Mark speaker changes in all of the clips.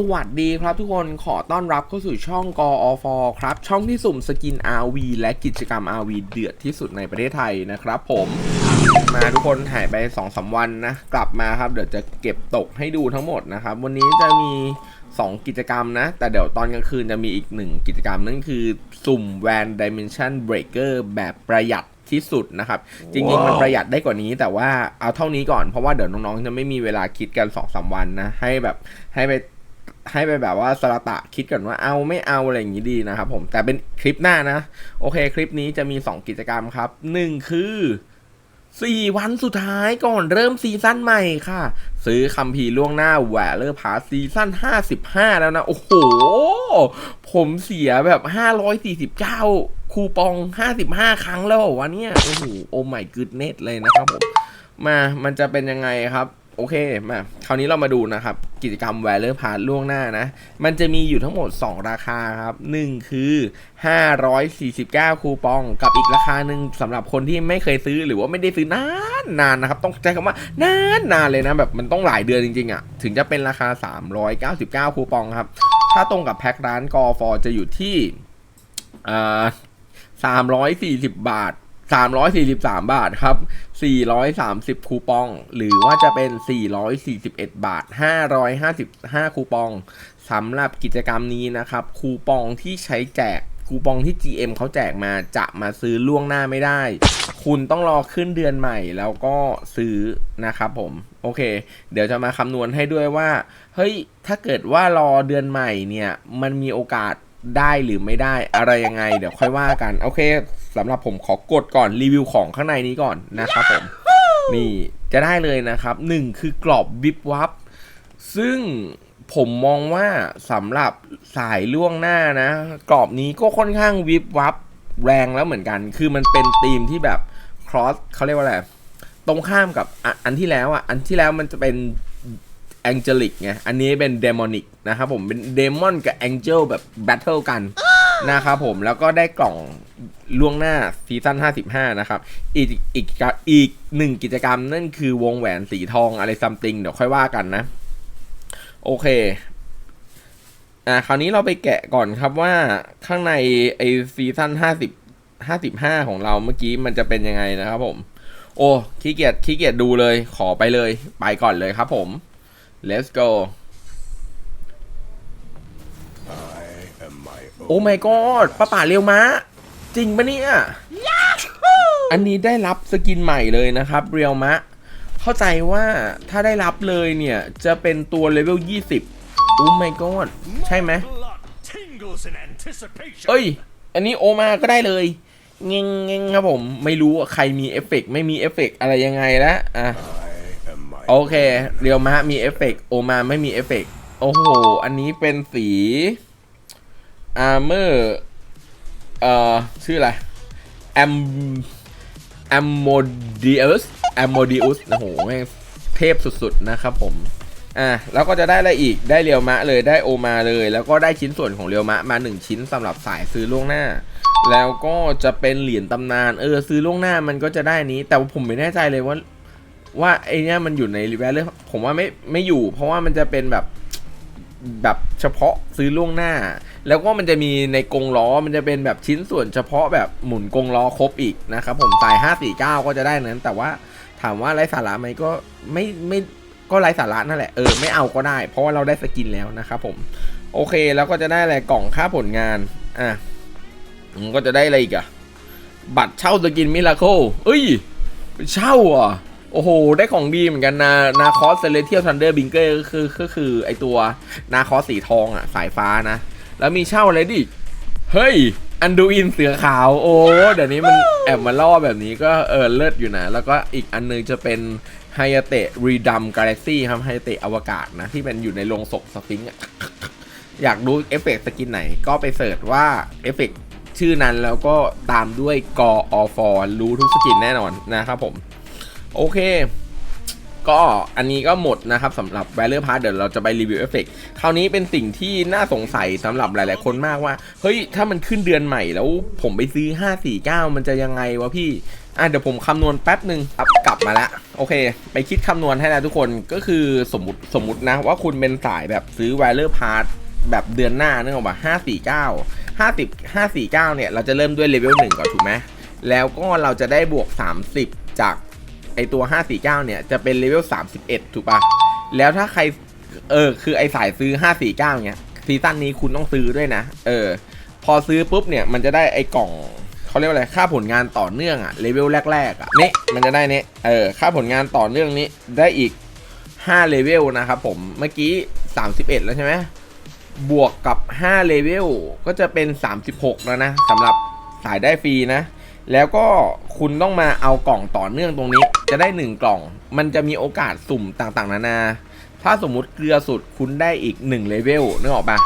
Speaker 1: สวัสดีครับทุกคนขอต้อนรับเข้าสู่ช่องกอฟครับ ช่องที่สุ่มสกิน RV และกิจกรรม RV เดือดที่สุดในประเทศไทยนะครับผมมาทุกคนหายไป2อสวันนะ กลับมาครับ เดี๋ยวจะเก็บตกให้ดูทั้งหมดนะครับ วันนี้จะมี 2 กิจกรรมนะ แต่เดี๋ยวตอนกลางคืนจะมีอีกหนึ่งกิจกรรมนั่นคือสุ่ม Van Dimension Breaker แบบประหยัดที่สุดนะครับ จริงๆ มันประหยัดได้กว่านี้ แต่ว่าเอาเท่านี้ก่อนเพราะว่าเดี๋ยวน้องๆ จะไม่มีเวลาคิดกัน2อสวันนะ ให้แบบให้ไป ให้ไปแบบว่าสระตะคิดก่อนว่าเอาไม่เอาอะไรอย่างนี้ดีนะครับผมแต่เป็นคลิปหน้านะ โอเคคลิปนี้จะมี 2 กิจกรรมครับ 1 คือ 4 วันสุดท้ายก่อนเริ่มซีซั่นใหม่ค่ะ ซื้อคัมภีร์ล่วงหน้าแหวเลอร์พาซีซั่น55 แล้วนะ โอ้โห ผมเสียแบบ 549 คูปอง 55 ครั้งแล้ววะเนี่ย โอ้โหโอ้ไม่กึดเน็ตเลยนะครับผมมามันจะเป็นยังไงครับ โอเคมาคราวนี้เรามาดูนะครับ กิจกรรม w a l e r p a s s ล่วงหน้านะ มันจะมีอยู่ทั้งหมด 2 ราคาครับ 1 คือ 549 คูปอง กับอีกราคาหนึ่งสำหรับคนที่ไม่เคยซื้อหรือว่าไม่ได้ซื้อนานนานนะครับ ต้องใช้คำว่านานนานเลยนะ แบบมันต้องหลายเดือนจริงๆอะ่ะ ถึงจะเป็นราคา 399 คูปองครับ ถ้าตรงกับแพ็คร้านกอฟอจะอยู่ที่อ่า340 บาท 343 บาทครับ 430 คูปอง หรือว่าจะเป็น 441 บาท 555 คูปองสำหรับกิจกรรมนี้นะครับ คูปองที่ใช้แจกคูปองที่ GM เขาแจกมาจะมาซื้อล่วงหน้าไม่ได้ คุณต้องรอขึ้นเดือนใหม่แล้วก็ซื้อนะครับผม โอเค เดี๋ยวจะมาคำนวณให้ด้วยว่า เฮ้ย ถ้าเกิดว่ารอเดือนใหม่เนี่ย มันมีโอกาสได้หรือไม่ได้อะไรยังไง เดี๋ยวค่อยว่ากัน โอเค สำหรับผมขอกดก่อนรีวิวของข้างในนี้ก่อนนะครับผมนี่จะได้เลยนะครับหนึ่งคือกรอบวิบวับ ซึ่งผมมองว่าสำหรับสายล่วงหน้านะ กรอบนี้ก็ค่อนข้างวิบวับแรงแล้วเหมือนกัน คือมันเป็นธีมที่แบบ cross เขาเรียกว่าอะไรตรงข้ามกับอะอันที่แล้วอะ อันที่แล้วมันจะเป็น angelic ไง อันนี้เป็น demonic นะครับผม เป็นเดมอนกับ angel แบบ battle กัน นะครับผมแล้วก็ได้กล่องล่วงหน้าซีซั่น55 นะครับ อีกอีกอีกหนึ่งกิจกรรมนั่นคือวงแหวนสีทองอะไรซัมติงเดี๋ยวค่อยว่ากันนะ โอเค อ่าคราวนี้เราไปแกะก่อนครับว่าข้างในไอซีซั่น50 55 ของเราเมื่อกี้มันจะเป็นยังไงนะครับผม โอ้ขี้เกียจขี้เกียจดูเลยขอไปเลย ไปก่อนเลยครับผม let's go โอ้ my god ป้าป่าเร็วมะจริงปะเนี่ยอันนี้ได้รับสกินใหม่เลยนะครับ เรียวมะ เข้าใจว่าถ้าได้รับเลยเนี่ย จะเป็นตัวเลเวล 20 โอ้ my god ใช่ไหมเอ้ย อันนี้โอมาก็ได้เลยเง่งเง่งครับผม ไม่รู้ว่าใครมีเอฟเฟกไม่มีเอฟเฟกอะไรยังไงแล้วอะโอเค เรียวมะมีเอฟเฟกโอมาไม่มีเอฟเฟกโอ้โห อันนี้เป็นสี อาร์เมอร์เอ่อชื่ออะไรแอมแอมโมดิอุสแอมโมดิอุสโอ้โหแม่งเทพสุดๆนะครับผมอะแล้วก็จะได้อะไรอีกได้เรียวมะเลยได้โอมาเลย แล้วก็ได้ชิ้นส่วนของเรียวมะมา 1 ชิ้นสำหรับสายซื้อล่วงหน้า แล้วก็จะเป็นเหรียญตำนานเออซื้อล่วงหน้ามันก็จะได้นี้ แต่ผมไม่แน่ใจเลยว่า ว่าไอเนี้ยมันอยู่ในรีแวร์เลยผมว่าไม่ไม่อยู่ เพราะว่ามันจะเป็นแบบ แบบเฉพาะซื้อล่วงหน้า แล้วก็มันจะมีในกรงล้อมันจะเป็นแบบชิ้นส่วนเฉพาะแบบหมุนกรงล้อครบอีกนะครับผมสาย 549 ก็จะได้นั้น แต่ว่าถามว่าไร้สาระไหมก็ไม่ไม่ก็ไร้สาระนั่นแหละเออไม่เอาก็ได้ เพราะว่าเราได้สกินแล้วนะครับผมโอเคแล้วก็จะได้อะไรกล่องค่าผลงานอะมันก็จะได้อะไรอีกอะบัตรเช่าสกินมิราโคเอ้ยเช่าอะ โอ้โห ได้ของดีเหมือนกันนานาคอสเซเลเทียลทันเดอร์บิงเกอร์ก็คือก็คือไอตัวนาคอสสีทองอะ สายฟ้านะ แล้วมีเช่าอะไรดิ เฮ้ย อันดูอินเสือขาว โอ้ เดี๋ยวนี้มันแอบมาล่อแบบนี้ก็เออเลิศอยู่นะ แล้วก็อีกอันนึงจะเป็นไฮเตะรีดัมกาแล็กซี่ครับไฮเตะอวกาศนะ ที่เป็นอยู่ในโรงศพสฟิงค์อยากดูเอฟเฟกต์สกินไหนก็ไปเสิร์ชว่าเอฟเฟกต์ชื่อนั้นแล้วก็ตามด้วยกออฟอรู้ทุกสกินแน่นอนนะครับผม โอเค ก็อันนี้ก็หมดนะครับสำหรับ v a l e r Pass เดี๋ยวเราจะไปรีวิวเอฟเฟกคราวนี้เป็นสิ่งที่น่าสงสัยสำหรับหลาย ๆ คนมากว่า เฮ้ย ถ้ามันขึ้นเดือนใหม่แล้วผมไปซื้อ 549 มันจะยังไงวะพี่อะเดี๋ยวผมคำนวณแป๊บหนึ่งกลับมาล้วโอเค ไปคิดคำนวณให้แล้วทุกคนก็คือสมมติสมมตินะว่าคุณเป็นสายแบบซื้อ w i l e r Pass แบบเดือนหน้านึกออกปะห้าสี่เก้าห้าสิบห้าสี่เก้าเนี่ย เราจะเริ่มด้วยเลเวลหนึ่งก่อนถูกไหม แล้วก็เราจะได้บวก30จาก ไอตัว 549 เนี่ย จะเป็นเลเวล 31 ถูกปะแล้วถ้าใคร เออ คือไอสายซื้อ 549 เนี่ย ซีซั่นนี้คุณต้องซื้อด้วยนะ เออ พอซื้อปุ๊บเนี่ย มันจะได้ไอกล่องเขาเรียกว่าอะไร ค่าผลงานต่อเนื่องอะเลเวลแรกๆอะนี่ มันจะได้เนี่ยเออ ค่าผลงานต่อเนื่องนี้ ได้อีก 5 เลเวลนะครับผม เมื่อกี้ 31 แล้วใช่ไหมบวกกับ 5 เลเวล ก็จะเป็น 36 แล้วนะสำหรับสายได้ฟรีนะ แล้วก็คุณต้องมาเอากล่องต่อเนื่องตรงนี้ จะได้ 1 กล่อง มันจะมีโอกาสสุ่มต่างๆ นานา ถ้าสมมุติเกลือสุดคุณได้อีก1เลเวลนึกออกปะ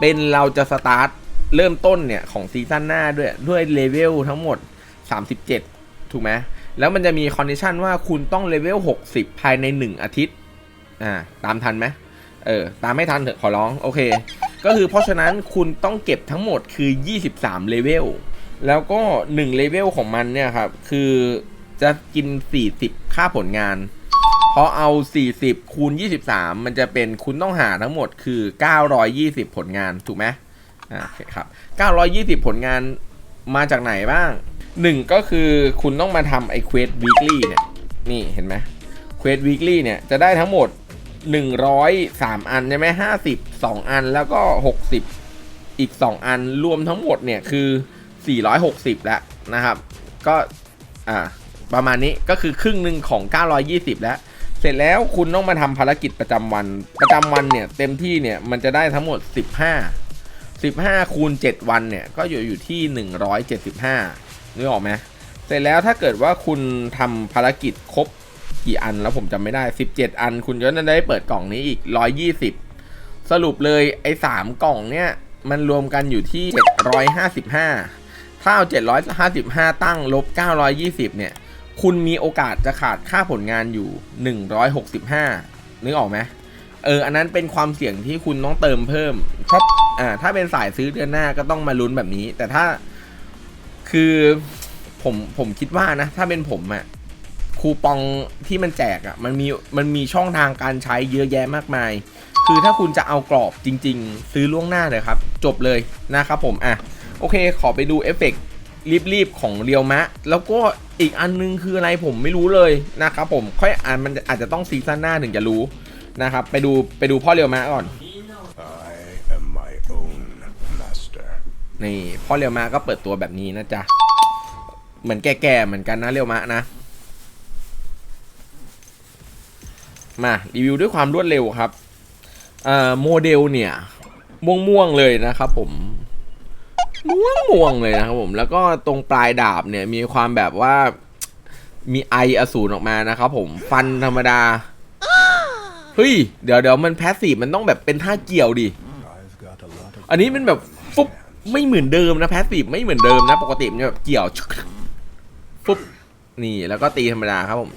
Speaker 1: เป็นเราจะสตาร์ทเริ่มต้นเนี่ย ของซีซั่นหน้าด้วยด้วยเลเวลทั้งหมด 37 ถูกไหมแล้วมันจะมีคอนดิชันว่าคุณต้องเลเวล 60 ภายใน 1 อาทิตย์ อ่า ตามทันไหมเออ ตามไม่ทันเถอะขอร้อง โอเค ก็คือเพราะฉะนั้นคุณต้องเก็บทั้งหมดคือ 23 เลเวล แล้วก็1เลเวลของมันเนี่ยครับ คือจะกิน 40 ค่าผลงานพอเอา 40 คูณ 23 มันจะเป็นคุณต้องหาทั้งหมดคือ 920 ผลงานถูกไหมอ่าโอเคครับ 920 ผลงานมาจากไหนบ้าง 1 ก็คือคุณต้องมาทำไอ้เควสวีคลี่เนี่ย นี่เห็นไหมเควสวีคลี่เนี่ย จะได้ทั้งหมด 103 อันใช่ไหม50 2 อันแล้วก็ 60 อีก 2 อันรวมทั้งหมดเนี่ยคือ 460 แล้วนะครับ ก็อ่าประมาณนี้ก็คือครึ่งหนึ่งของ 920 แล้ว เสร็จแล้วคุณต้องมาทำภารกิจประจำวัน ประจำวันเนี่ยเต็มที่เนี่ยมันจะได้ทั้งหมด 15 15 คูณ 7 วันเนี่ยก็อยู่อยู่ที่ 175นึกออกไหมเสร็จแล้วถ้าเกิดว่าคุณทำภารกิจครบกี่อันแล้วผมจำไม่ได้ 17 อัน คุณก็จะได้เปิดกล่องนี้อีก 120 สรุปเลยไอ้3กล่องเนี่ยมันรวมกันอยู่ที่ 755 ถ้าเอา 755 ตั้งลบ 920 เนี่ย คุณมีโอกาสจะขาดค่าผลงานอยู่ 165 นึกออกไหมเออ อันนั้นเป็นความเสี่ยงที่คุณต้องเติมเพิ่มเพราะอ่า ถ้าเป็นสายซื้อเดือนหน้าก็ต้องมาลุ้นแบบนี้ แต่ถ้าคือผมผมคิดว่านะ ถ้าเป็นผมอะคูปองที่มันแจกอะมันมีมันมีช่องทางการใช้เยอะแยะมากมาย คือถ้าคุณจะเอากรอบจริง ๆ ซื้อล่วงหน้าเลยครับ จบเลยนะครับผมอะ โอเค ขอไปดูเอฟเฟกต์รีบๆของเรียวมะ แล้วก็อีกอันนึงคืออะไรผมไม่รู้เลยนะครับผมค่อยอ่านมันอาจจะต้องซีซั่นหน้าถึงจะรู้นะครับ ไปดูไปดูพ่อเรียวมะก่อน
Speaker 2: I am my own master.
Speaker 1: นี่พ่อเรียวมะก็เปิดตัวแบบนี้นะจ๊ะ เหมือนแก่ๆเหมือนกันนะเรียวมะนะ มารีวิวด้วยความรวดเร็วครับเอ่อโมเดลเนี่ยม่วงๆเลยนะครับผม ม่วงม่วงเลยนะครับผมแล้วก็ตรงปลายดาบเนี่ยมีความแบบว่ามีไออสูรออกมานะครับผมฟันธรรมดาเฮ้ยเดี๋ยวเดี๋ยวมันแพสซีฟมันต้องแบบเป็นท่าเกี่ยวดิอันนี้มันแบบฟุบไม่เหมือนเดิมนะแพสซีฟไม่เหมือนเดิมนะ ปกติมันจะแบบเกี่ยวฟุบนี่แล้วก็ตีธรรมดาครับผม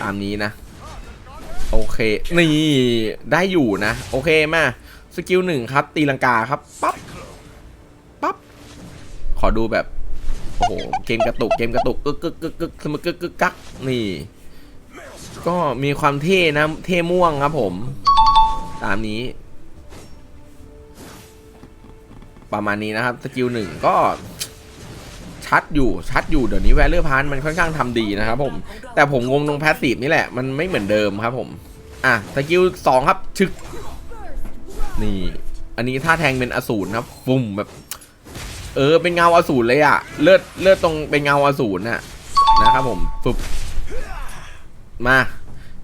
Speaker 1: ตามนี้นะโอเค นี่ได้อยู่นะ โอเคมาสกิลหนึ่งครับ ตีลังกาครับปั๊บ ขอดูแบบ โอ้โห เกมกระตุก เกมกระตุกกึกกึกกึกกึกสมกึกกึกกักนี่ ก็มีความเท่นะ เท่ม่วงครับผม ตามนี้ ประมาณนี้นะครับ สกิลหนึ่งก็ชัดอยู่ชัดอยู่เดี๋ยวนี้แวลเลอร์พานมันค่อนข้างทำดีนะครับผม แต่ผมงงตรงแพสซีฟนี่แหละ มันไม่เหมือนเดิมครับผม อะสกิลสองครับชึก นี่ อันนี้ท่าแทงเป็นอสูรครับฟุ่มแบบ เออเป็นเงาอสูรเลยอะเลือดเลือดตรงเป็นเงาอสูรน่ะนะครับผมฟึบมา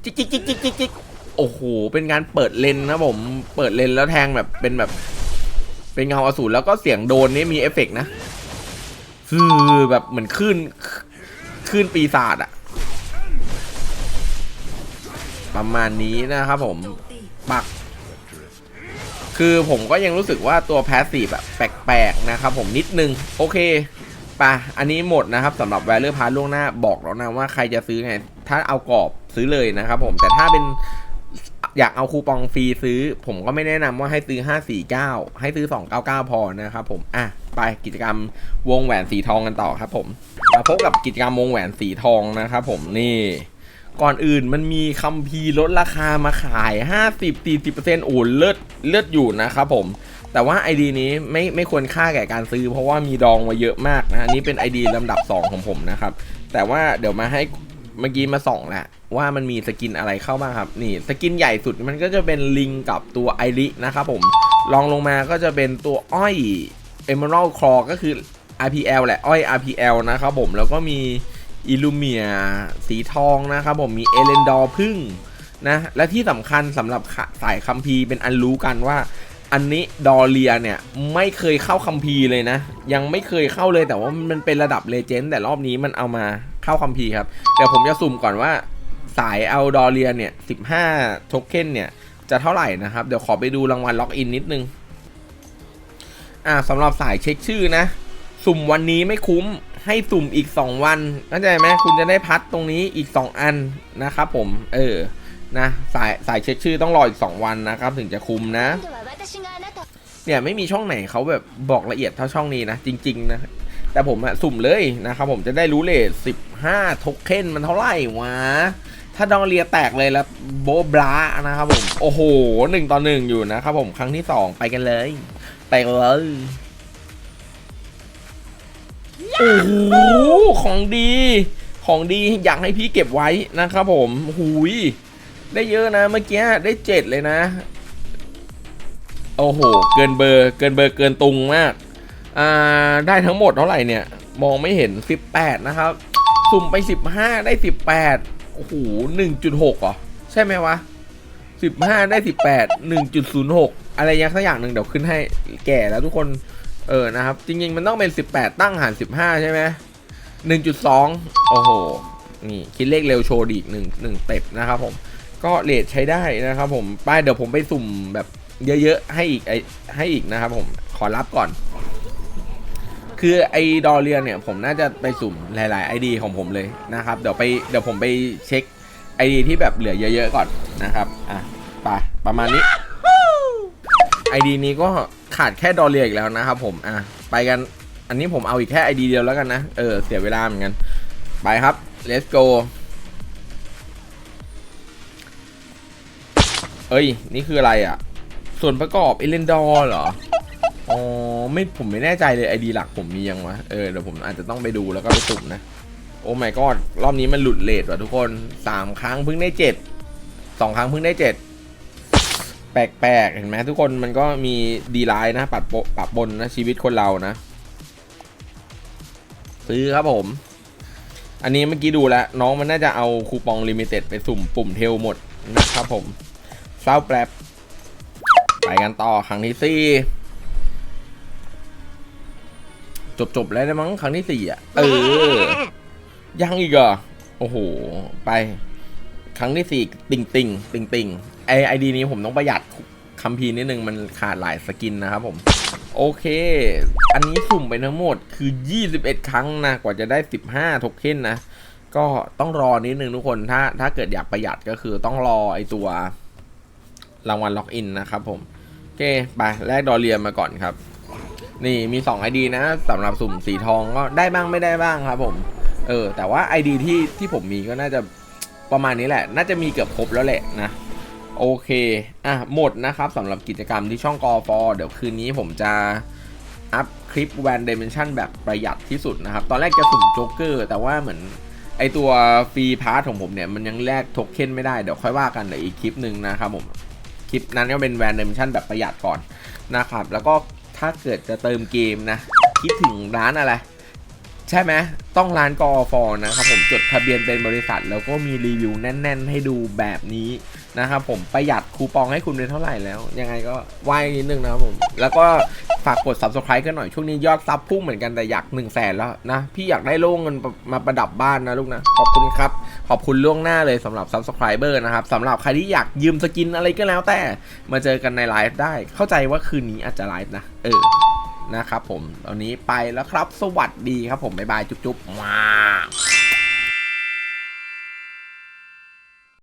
Speaker 1: จิกจิกจิกจิกจิกจิกโอ้โหเป็นการเปิดเลนนะผมเปิดเลนแล้วแทงแบบเป็นแบบ เป็นเงาอสูรแล้วก็เสียงโดนนี่มีเอฟเฟกต์นะคือแบบเหมือนคลื่นคลื่นปีศาจอะประมาณนี้นะครับผมปัก คือผมก็ยังรู้สึกว่าตัวแพสซีฟแบบแปลกๆนะครับผมนิดนึง โอเคปะอันนี้หมดนะครับสำหรับแวลเลอร์พาล่วงหน้าบอกแล้วนะว่าใครจะซื้อไง ถ้าเอากรอบซื้อเลยนะครับผมแต่ถ้าเป็นอยากเอาคูปองฟรีซื้อ ผมก็ไม่แนะนำว่าให้ซื้อ 549 ให้ซื้อ 299 พอนะครับผมอะไปกิจกรรมวงแหวนสีทองกันต่อครับผมมาพบกับกิจกรรมวงแหวนสีทองนะครับผมนี่ ก่อนอื่นมันมีคัมภีร์ลดราคามาขาย 50-40%โอ้เลิศเลิศอยู่นะครับผม แต่ว่า ID นี้ไม่ไม่ควรค่าแก่การซื้อ เพราะว่ามีดองมาเยอะมากนะอันนี้เป็น ID ลำดับ 2 ของผมนะครับ แต่ว่าเดี๋ยวมาให้เมื่อกี้มาส่องแหละว่ามันมีสกินอะไรเข้าบ้างครับ นี่สกินใหญ่สุดมันก็จะเป็นลิงกับตัวไอรินะครับผมลองลงมาก็จะเป็นตัวอ้อย Emerald Claw ก็คือ RPL แหละ อ้อย RPL นะครับผมแล้วก็มี อิลูเมียสีทองนะครับผมมีเอเลนดอร์พึ่งนะและที่สำคัญสำหรับสายคัมภีร์เป็นอันรู้กันว่า อันนี้ดอเรียเนี่ยไม่เคยเข้าคัมภีร์เลยนะ ยังไม่เคยเข้าเลยแต่ว่ามันเป็นระดับเลเจนด์แต่รอบนี้มันเอามาเข้าคัมภีร์ครับเดี๋ยวผมจะสุ่มก่อนว่าสายเอาดอเรียเนี่ย15โทเค็นเนี่ยจะเท่าไหร่นะครับ เดี๋ยวขอไปดูรางวัลล็อกอินนิดนึง อ่าสำหรับสายเช็คชื่อนะ สุ่มวันนี้ไม่คุ้ม ให้สุ่มอีก 2 วันเข้าใจไหมคุณจะได้พัดตรงนี้อีก 2 อันนะครับผม เออนะสายสายเช็คชื่อต้องรออีก 2 วันนะครับ ถึงจะคุมนะ เนี่ยไม่มีช่องไหนเขาแบบบอกละเอียดเท่าช่องนี้นะ จริง ๆ นะ แต่ผมอะสุ่มเลยนะครับผมจะได้รู้เลทสิบห้าโทเค็นมันเท่าไหร่วะ ถ้าดองเรียแตกเลยแล้วโบบลานะครับผม โอ้โหหนึ่งต่อหนึ่งอยู่นะครับผมครั้งที่สองไปกันเลย ไปเลย โอ้โหของดี ของดีอยากให้พี่เก็บไว้นะครับผมหุยได้เยอะนะเมื่อกี้ได้เจ็ดเลยนะ โอ้โห เกินเบอร์เกินเบอร์เกินตุงมาก อ่าได้ทั้งหมดเท่าไหร่เนี่ย มองไม่เห็น 18 นะครับ สุ่มไป 15 ได้ 18 โอ้โห 1.6เหรอ ใช่ไหมวะ 15 ได้ 18 1.06 อะไรยักษ์สักอย่างหนึ่งเดี๋ยวขึ้นให้แก่แล้วทุกคน เออนะครับ จริงๆ มันต้องเป็น 18 ตั้งหาร 15 ใช่ไหม1.2 โอ้โห นี่ คิดเลขเร็วโชว์ดีอีกหนึ่งหนึ่งเต็ปนะครับผม ก็เลทใช้ได้นะครับผมไปเดี๋ยวผมไปสุ่มแบบเยอะๆ ให้อีกไอให้อีกนะครับผมขอรับก่อน คือไอดอเรียนเนี่ย ผมน่าจะไปสุ่มหลายๆ ID ของผมเลยนะครับ เดี๋ยวไปเดี๋ยวผมไปเช็ค ID ที่แบบเหลือเยอะๆ ก่อนนะครับ อะไปประมาณนี้ ID นี้ก็ขาดแค่ดอเรียอีกแล้วนะครับผม อะ ไปกัน อันนี้ผมเอาอีกแค่ ID เดียวแล้วกันนะ เออ เสียเวลาเหมือนกัน ไปครับ let's go เอ้ย นี่คืออะไรอะ ส่วนประกอบเอเลนดอร์เหรอ อ๋อ ไม่ ผมไม่แน่ใจเลยไอดีหลักผมมียังวะ เออ เดี๋ยวผมอาจจะต้องไปดูแล้วก็ไปสุ่มนะ โอ้ my god รอบนี้มันหลุดเลทว่ะทุกคนสามครั้งเพิ่งได้เจ็ดสองครั้งเพิ่งได้เจ็ด แปลกๆ เห็นไหมทุกคนมันก็มีดีไลน์นะปัดปะปะบนนะชีวิตคนเรานะ ซื้อครับผม อันนี้เมื่อกี้ดูแล้ว น้องมันน่าจะเอาคูปองลิมิเต็ดไปสุ่มปุ่มเทลหมดนะครับผมเศร้าแปลไปกันต่อครั้งที่สี่จบจบๆแล้วได้มั้งครั้งที่สี่อะ เออ ยังอีกเหรอ โอ้โห ไป ครั้งที่สี่ติงติงติงติงไอไอดีนี้ผมต้องประหยัดคัมภีร์นิดนึงมันขาดหลายสกินนะครับผม โอเค อันนี้สุ่มไปทั้งหมดคือ 21 ครั้งนะ กว่าจะได้ 15โทเค็นนะ ก็ต้องรอนิดนึงทุกคนถ้าถ้าเกิดอยากประหยัดก็คือต้องรอไอตัวรางวัลล็อกอินนะครับผม โอเค ไป แลกดอลเรียมาก่อนครับ นี่มี2 ID นะสำหรับสุ่มสีทองก็ได้บ้างไม่ได้บ้างครับผม เออ แต่ว่า ID ที่ที่ผมมีก็น่าจะ ประมาณนี้แหละ น่าจะมีเกือบครบแล้วแหละนะโอเค อะ หมดนะครับสำหรับกิจกรรมที่ช่องกอฟอเดี๋ยวคืนนี้ผมจะอัพคลิป Van Dimension แบบประหยัดที่สุดนะครับ ตอนแรกจะสุ่มโจ๊กเกอร์ แต่ว่าเหมือนไอตัวฟรีพาร์ทของผมเนี่ย มันยังแลกโทเค็นไม่ได้ เดี๋ยวค่อยว่ากันในอีกคลิปหนึ่งนะครับผม คลิปนั้นก็เป็น Van Dimension แบบประหยัดก่อนนะครับ แล้วก็ถ้าเกิดจะเติมเกมนะ คิดถึงร้านอะไร ใช่ไหมต้องร้านกอฟอนะครับผมจดทะเบียนเป็นบริษัท แล้วก็มีรีวิวแน่น ๆ ให้ดูแบบนี้นะครับผมประหยัดคูปองให้คุณเป็นเท่าไหร่แล้ว ยังไงก็ไหวนิดนึงนะครับผม แล้วก็ฝากกด subscribe กันหน่อยช่วงนี้ยอดซับพุ่งเหมือนกันแต่อยาก1นึ่งแสนแล้วนะ พี่อยากได้โล่เงินมาประดับบ้านนะลูกนะ ขอบคุณครับ ขอบคุณล่วงหน้าเลยสำหรับ subscriber นะครับสำหรับใครที่อยากยืมสกินอะไรก็แล้วแต่มาเจอกันในไลฟ์ได้ เข้าใจว่าคืนนี้อาจจะไลฟ์นะเออ นะครับผมตอนนี้ไปแล้วครับ สวัสดีครับผมบ๊ายบายจุ๊บๆมา